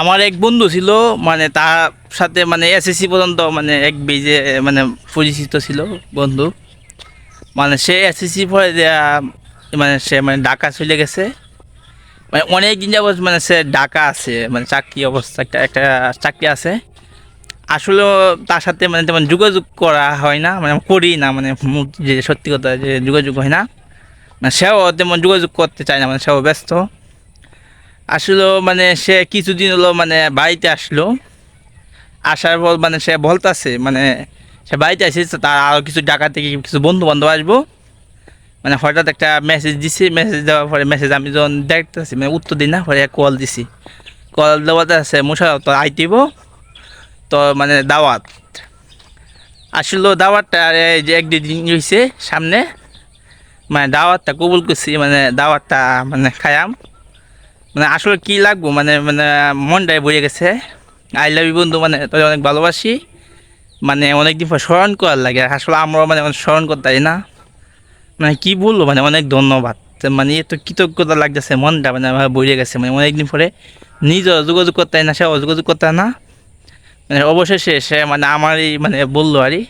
আমার এক বন্ধু ছিল মানে তার সাথে মানে এসএসসি পর্যন্ত মানে এক বেজে মানে পরিচিত ছিল বন্ধু। মানে সে এসএসসি পরে মানে সে মানে ঢাকা চলে গেছে। মানে অনেক দিন যাবত মানে সে ঢাকা আছে মানে চাকরি অবস্থা একটা একটা চাকরি আছে। আসলেও তার সাথে মানে তেমন যোগাযোগ করা হয় না মানে করি না মানে যে সত্যি কথা যে যোগাযোগ হয় না। মানে সেও তেমন যোগাযোগ করতে চায় না মানে সেও ব্যস্ত। আসলে মানে সে কিছুদিন হলো মানে বাড়িতে আসলো। আসার পর মানে সে বলতাছে মানে সে বাড়িতে আসে তার আরও কিছু টাকা থেকে কিছু বন্ধু বান্ধব আসব। মানে হঠাৎ একটা মেসেজ দিছি মেসেজ দেওয়ার পরে মেসেজ আমি যখন দেখতেছি মানে উত্তর দিই না, পরে কল দিছি। কল দেওয়াতে আছে মুশা তো আইতিব তো মানে দাওয়াত। আসলে দাওয়াতটা এই যে এক দুই দিন হয়েছে সামনে মানে দাওয়াতটা কবুল করছি মানে দাওয়াতটা মানে খায়াম। মানে আসলে কি লাগবো? মানে মানে মনটাই বয়ে গেছে। আই লাভ ইউ বন্ধু মানে তোকে অনেক ভালোবাসি। মানে অনেক দিন পর স্মরণ করার লাগে। আসলে আমরা মানে স্মরণ করতে পারি না। মানে কি বলব? মানে অনেক ধন্যবাদ। মানে এত কৃতজ্ঞতা লাগতেছে, মনটা মানে আমার বইয়ে গেছে। মানে অনেকদিন পরে নিজেও যোগাযোগ করতে না সে যোগাযোগ করতে না। মানে অবশেষে সে মানে আমারই মানে বলল আরই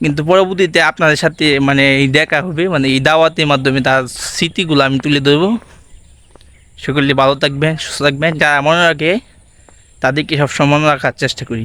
কিন্তু পরবর্তীতে আপনাদের সাথে মানে দেখা হবে। মানে এই দাওয়াতের মাধ্যমে তার স্মৃতিগুলো আমি তুলে ধরবো। সকলে ভালো থাকবেন সুস্থ থাকবেন যারা মনে রাখে তাদেরকে সবসময় মনে রাখার চেষ্টা করি।